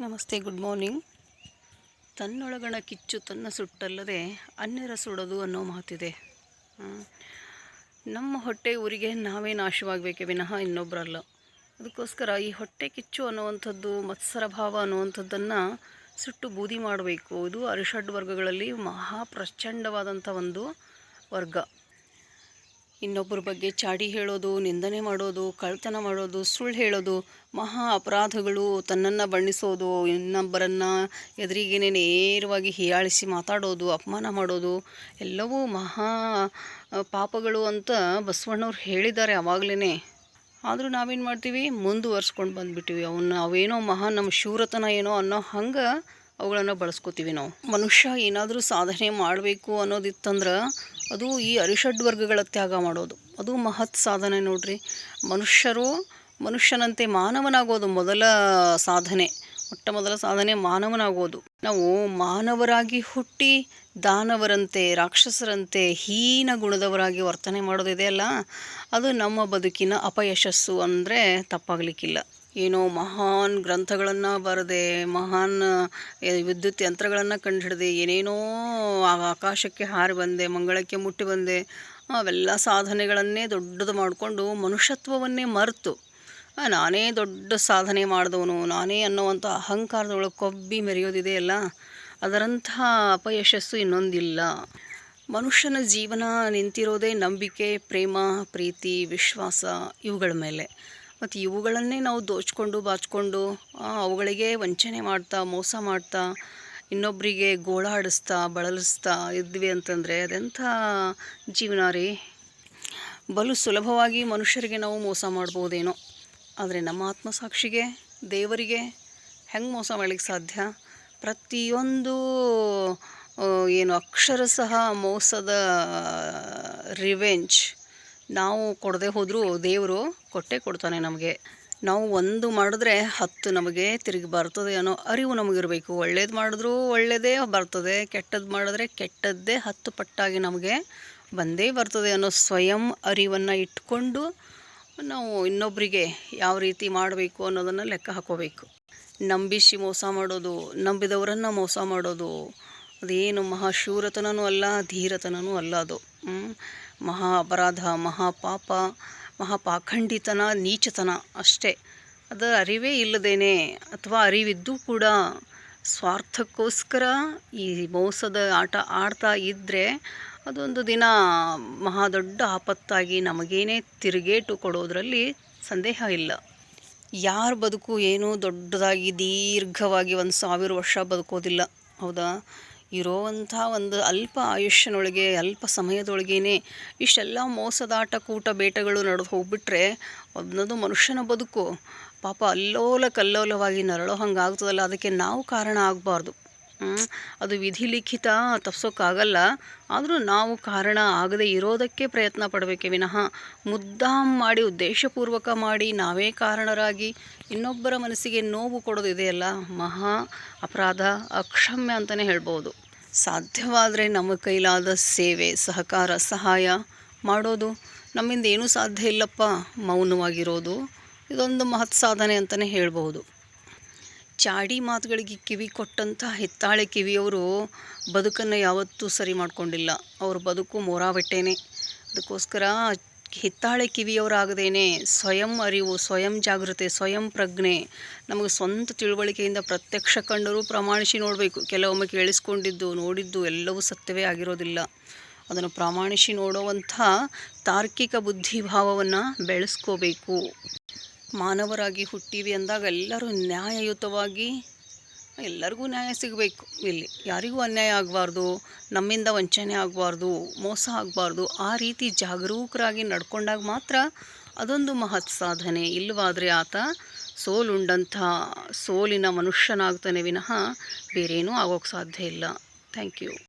ನಮಸ್ತೆ good morning ತನ್ನೊಳಗಣ ಕಿಚ್ಚು ತನ್ನ ಸುಟ್ಟಲ್ಲದೆ ಅನ್ಯರ ಸುಡೋದು ಅನ್ನೋ ಮಾತಿದೆ. ನಮ್ಮ ಹೊಟ್ಟೆ ಊರಿಗೆ ನಾವೇ ನಾಶವಾಗಬೇಕೆ ವಿನಃ ಇನ್ನೊಬ್ಬರಲ್ಲ ಅದಕ್ಕೋಸ್ಕರ ಈ ಹೊಟ್ಟೆ ಕಿಚ್ಚು ಅನ್ನುವಂಥದ್ದು, ಮತ್ಸರ ಭಾವ ಅನ್ನುವಂಥದ್ದನ್ನು ಸುಟ್ಟು ಬೂದಿ ಮಾಡಬೇಕು. ಇದು ಅರಿಷಡ್ ವರ್ಗಗಳಲ್ಲಿ ಮಹಾ ಪ್ರಚಂಡವಾದಂಥ ಒಂದು ವರ್ಗ. ಇನ್ನೊಬ್ಬರ ಬಗ್ಗೆ ಚಾಡಿ ಹೇಳೋದು, ನಿಂದನೆ ಮಾಡೋದು ಕಳ್ತನ ಮಾಡೋದು, ಸುಳ್ಳು ಹೇಳೋದು, ಮಹಾ ಅಪರಾಧಗಳು ತನ್ನನ್ನು ಬಣ್ಣಿಸೋದು, ಇನ್ನೊಬ್ಬರನ್ನು ಎದುರಿಗೇನೆ ನೇರವಾಗಿ ಹೀಯಾಳಿಸಿ ಮಾತಾಡೋದು, ಅಪಮಾನ ಮಾಡೋದು, ಎಲ್ಲವೂ ಮಹಾ ಪಾಪಗಳು ಅಂತ ಬಸವಣ್ಣವ್ರು ಹೇಳಿದ್ದಾರೆ ಆವಾಗಲೇ ಆದರೂ ನಾವೇನು ಮಾಡ್ತೀವಿ? ಮುಂದುವರ್ಸ್ಕೊಂಡು ಬಂದುಬಿಟ್ಟಿವಿ. ಅವನ್ನ ಅವೇನೋ ಮಹಾ ನಮ್ಮ ಶೂರತನ ಏನೋ ಅನ್ನೋ ಹಂಗೆ ಅವುಗಳನ್ನು ಬಳಸ್ಕೋತೀವಿ ನಾವು. ಮನುಷ್ಯ ಏನಾದರೂ ಸಾಧನೆ ಮಾಡಬೇಕು ಅನ್ನೋದಿತ್ತಂದ್ರೆ ಅದು ಈ ಅರಿಷಡ್ ವರ್ಗಗಳ ತ್ಯಾಗ ಮಾಡೋದು. ಅದು ಮಹತ್ ಸಾಧನೆ ನೋಡ್ರಿ. ಮನುಷ್ಯರು ಮನುಷ್ಯನಂತೆ ಮಾನವನಾಗೋದು ಮೊದಲ ಸಾಧನೆ. ಮೊಟ್ಟ ಮೊದಲ ಸಾಧನೆ ಮಾನವನಾಗೋದು. ನಾವು ಮಾನವರಾಗಿ ಹುಟ್ಟಿ ದಾನವರಂತೆ, ರಾಕ್ಷಸರಂತೆ, ಹೀನ ಗುಣದವರಾಗಿ ವರ್ತನೆ ಮಾಡೋದಿದೆಯಲ್ಲ, ಅದು ನಮ್ಮ ಬದುಕಿನ ಅಪಯಶಸ್ಸು ಅಂದರೆ ತಪ್ಪಾಗಲಿಕ್ಕಿಲ್ಲ. ಏನೋ ಮಹಾನ್ ಗ್ರಂಥಗಳನ್ನು ಬರೆದೆ, ಮಹಾನ್ ವಿದ್ಯುತ್ ಯಂತ್ರಗಳನ್ನು ಕಂಡುಹಿಡ್ದೆ, ಏನೇನೋ ಆಕಾಶಕ್ಕೆ ಹಾರಿ ಬಂದೆ, ಮಂಗಳಕ್ಕೆ ಮುಟ್ಟಿ ಬಂದೆ, ಅವೆಲ್ಲ ಸಾಧನೆಗಳನ್ನೇ ದೊಡ್ಡದು ಮಾಡಿಕೊಂಡು ಮನುಷ್ಯತ್ವವನ್ನೇ ಮರೆತು. ನಾನೇ ದೊಡ್ಡ ಸಾಧನೆ ಮಾಡಿದವನು, ನಾನೇ ಅನ್ನುವಂಥ ಅಹಂಕಾರದೊಳಗೆ ಕೊಬ್ಬಿ ಮೆರೆಯೋದಿದೆಯಲ್ಲ ಅದರಂತಹ ಅಪಯಶಸ್ಸು ಇನ್ನೊಂದಿಲ್ಲ. ಮನುಷ್ಯನ ಜೀವನ ನಿಂತಿರೋದೇ ನಂಬಿಕೆ, ಪ್ರೇಮ, ಪ್ರೀತಿ, ವಿಶ್ವಾಸ ಇವುಗಳ ಮೇಲೆ. ಮತ್ತು ಇವುಗಳನ್ನೇ ನಾವು ದೋಚ್ಕೊಂಡು, ಬಾಚ್ಕೊಂಡು ಅವುಗಳಿಗೆ ವಂಚನೆ ಮಾಡ್ತಾ, ಮೋಸ ಮಾಡ್ತಾ ಇನ್ನೊಬ್ಬರಿಗೆ ಗೋಳಾಡಿಸ್ತಾ, ಬಳಲಿಸ್ತಾ ಇದ್ವಿ ಅಂತಂದರೆ ಅದೆಂಥ ಜೀವನ ರೀ? ಬಲು ಸುಲಭವಾಗಿ ಮನುಷ್ಯರಿಗೆ ನಾವು ಮೋಸ ಮಾಡ್ಬೋದೇನೋ. ಆದರೆ ನಮ್ಮ ಆತ್ಮಸಾಕ್ಷಿಗೆ, ದೇವರಿಗೆ ಹೆಂಗೆ ಮೋಸ ಮಾಡಲಿಕ್ಕೆ ಸಾಧ್ಯ? ಪ್ರತಿಯೊಂದು ಏನು ಅಕ್ಷರ ಸಹ ಮೋಸದ ರಿವೆಂಜ್ ನಾವು ಕೊಡದೆ ಹೋದರೂ ದೇವರು ಕೊಟ್ಟೇ ಕೊಡ್ತಾನೆ ನಮಗೆ. ನಾವು ಒಂದು ಮಾಡಿದ್ರೆ ಹತ್ತು ನಮಗೆ ತಿರುಗಿ ಬರ್ತದೆ ಅನ್ನೋ ಅರಿವು ನಮಗಿರಬೇಕು. ಒಳ್ಳೇದು ಮಾಡಿದ್ರೂ ಒಳ್ಳೆಯದೇ ಬರ್ತದೆ ಕೆಟ್ಟದ್ದು ಮಾಡಿದ್ರೆ ಕೆಟ್ಟದ್ದೇ ಹತ್ತು ಪಟ್ಟಾಗಿ ನಮಗೆ ಬಂದೇ ಬರ್ತದೆ ಅನ್ನೋ ಸ್ವಯಂ ಅರಿವನ್ನು ಇಟ್ಕೊಂಡು ನಾವು ಇನ್ನೊಬ್ಬರಿಗೆ ಯಾವ ರೀತಿ ಮಾಡಬೇಕು ಅನ್ನೋದನ್ನು ಲೆಕ್ಕ ಹಾಕೋಬೇಕು. ನಂಬಿಸಿ ಮೋಸ ಮಾಡೋದು, ನಂಬಿದವರನ್ನು ಮೋಸ ಮಾಡೋದು, ಅದೇನು ಮಹಾಶೂರತನೂ ಅಲ್ಲ ಧೀರತನೂ ಅಲ್ಲ ಅದು? ಮಹಾ ಅಪರಾಧ ಮಹಾಪಾಪ, ಮಹಾಪಾಖಂಡಿತನ, ನೀಚತನ ಅಷ್ಟೇ. ಅದು ಅರಿವೇ ಇಲ್ಲದೇನೆ ಅಥವಾ ಅರಿವಿದ್ದು ಕೂಡ ಸ್ವಾರ್ಥಕ್ಕೋಸ್ಕರ ಈ ಮೋಸದ ಆಟ ಆಡ್ತಾ ಇದ್ದರೆ ಅದೊಂದು ದಿನ ಮಹಾ ದೊಡ್ಡ ಆಪತ್ತಾಗಿ ನಮಗೇನೆ ತಿರುಗೇಟು ಕೊಡೋದರಲ್ಲಿ ಸಂದೇಹ ಇಲ್ಲ. ಯಾರ ಬದುಕು ಏನೂ ದೊಡ್ಡದಾಗಿ ದೀರ್ಘವಾಗಿ ಒಂದು ಸಾವಿರ ವರ್ಷ ಬದುಕೋದಿಲ್ಲ. ಹೌದಾ? ಇರೋವಂಥ ಒಂದು ಅಲ್ಪ ಆಯುಷ್ಯನೊಳಗೆ, ಅಲ್ಪ ಸಮಯದೊಳಗೇನೆ ಇಷ್ಟೆಲ್ಲ ಮೋಸದಾಟ, ಕೂಟ ಬೇಟಗಳು ನಡೆದು ಹೋಗ್ಬಿಟ್ರೆ ಅದನ್ನದು ಮನುಷ್ಯನ ಬದುಕು. ಪಾಪ ಅಲ್ಲೋಲ ಕಲ್ಲೋಲವಾಗಿ ನರಳೋ ಹಂಗೆ ಆಗ್ತದಲ್ಲ ಅದಕ್ಕೆ ನಾವು ಕಾರಣ ಆಗಬಾರ್ದು. ಅದು ವಿಧಿ ಲಿಖಿತ ತಪ್ಸೋಕ್ಕಾಗಲ್ಲ. ಆದರೂ ನಾವು ಕಾರಣ ಆಗದೆ ಇರೋದಕ್ಕೆ ಪ್ರಯತ್ನ ಪಡಬೇಕೆ ವಿನಃ. ಮುದ್ದಾಂ ಮಾಡಿ, ಉದ್ದೇಶಪೂರ್ವಕ ಮಾಡಿ ನಾವೇ ಕಾರಣರಾಗಿ ಇನ್ನೊಬ್ಬರ ಮನಸ್ಸಿಗೆ ನೋವು ಕೊಡೋದಿದೆಯಲ್ಲ ಮಹಾ ಅಪರಾಧ, ಅಕ್ಷಮ್ಯ ಅಂತಲೇ ಹೇಳ್ಬೋದು. ಸಾಧ್ಯವಾದರೆ ನಮ್ಮ ಕೈಲಾದ ಸೇವೆ, ಸಹಕಾರ, ಸಹಾಯ ಮಾಡೋದು ನಮ್ಮಿಂದ ಏನೂ ಸಾಧ್ಯ ಇಲ್ಲಪ್ಪ, ಮೌನವಾಗಿರೋದು. ಇದೊಂದು ಮಹತ್ ಸಾಧನೆ ಅಂತಲೇ ಹೇಳ್ಬೋದು. ಚಾಡಿ ಮಾತುಗಳಿಗೆ ಕಿವಿ ಕೊಟ್ಟಂಥ ಹಿತ್ತಾಳೆ ಕಿವಿಯವರು ಬದುಕನ್ನು ಯಾವತ್ತೂ ಸರಿ ಮಾಡಿಕೊಂಡಿಲ್ಲ. ಅವ್ರ ಬದುಕು ಮೋರಾಬೆಟ್ಟೇನೆ. ಅದಕ್ಕೋಸ್ಕರ ಹಿತ್ತಾಳೆ ಕಿವಿಯವರಾಗದೇನೆ, ಸ್ವಯಂ ಅರಿವು, ಸ್ವಯಂ ಜಾಗೃತೆ, ಸ್ವಯಂ ಪ್ರಜ್ಞೆ ನಮಗೆ ಸ್ವಂತ ತಿಳುವಳಿಕೆಯಿಂದ ಪ್ರತ್ಯಕ್ಷ ಕಂಡರೂ ಪ್ರಮಾಣಿಸಿ ನೋಡಬೇಕು. ಕೆಲವೊಮ್ಮೆ ಕೇಳಿಸ್ಕೊಂಡಿದ್ದು, ನೋಡಿದ್ದು ಎಲ್ಲವೂ ಸತ್ಯವೇ ಆಗಿರೋದಿಲ್ಲ. ಅದನ್ನು ಪ್ರಮಾಣಿಸಿ ನೋಡುವಂಥ ತಾರ್ಕಿಕ ಬುದ್ಧಿಭಾವವನ್ನು ಬೆಳೆಸ್ಕೋಬೇಕು. ಮಾನವರಾಗಿ ಹುಟ್ಟೀವಿ ಅಂದಾಗ ಎಲ್ಲರೂ ನ್ಯಾಯಯುತವಾಗಿ, ಎಲ್ಲರಿಗೂ ನ್ಯಾಯ ಸಿಗಬೇಕು. ಇಲ್ಲಿ ಯಾರಿಗೂ ಅನ್ಯಾಯ ಆಗಬಾರ್ದು, ನಮ್ಮಿಂದ ವಂಚನೆ ಆಗಬಾರ್ದು, ಮೋಸ ಆಗಬಾರ್ದು, ಆ ರೀತಿ ಜಾಗರೂಕರಾಗಿ ನಡ್ಕೊಂಡಾಗ ಮಾತ್ರ ಅದೊಂದು ಮಹತ್ ಸಾಧನೆ. ಇಲ್ಲವಾದರೆ ಆತ ಸೋಲುಂಡಂಥ ಸೋಲಿನ ಮನುಷ್ಯನಾಗ್ತಾನೆ ವಿನಃ ಬೇರೇನೂ ಆಗೋಕ್ಕೆ ಸಾಧ್ಯ ಇಲ್ಲ. Thank you.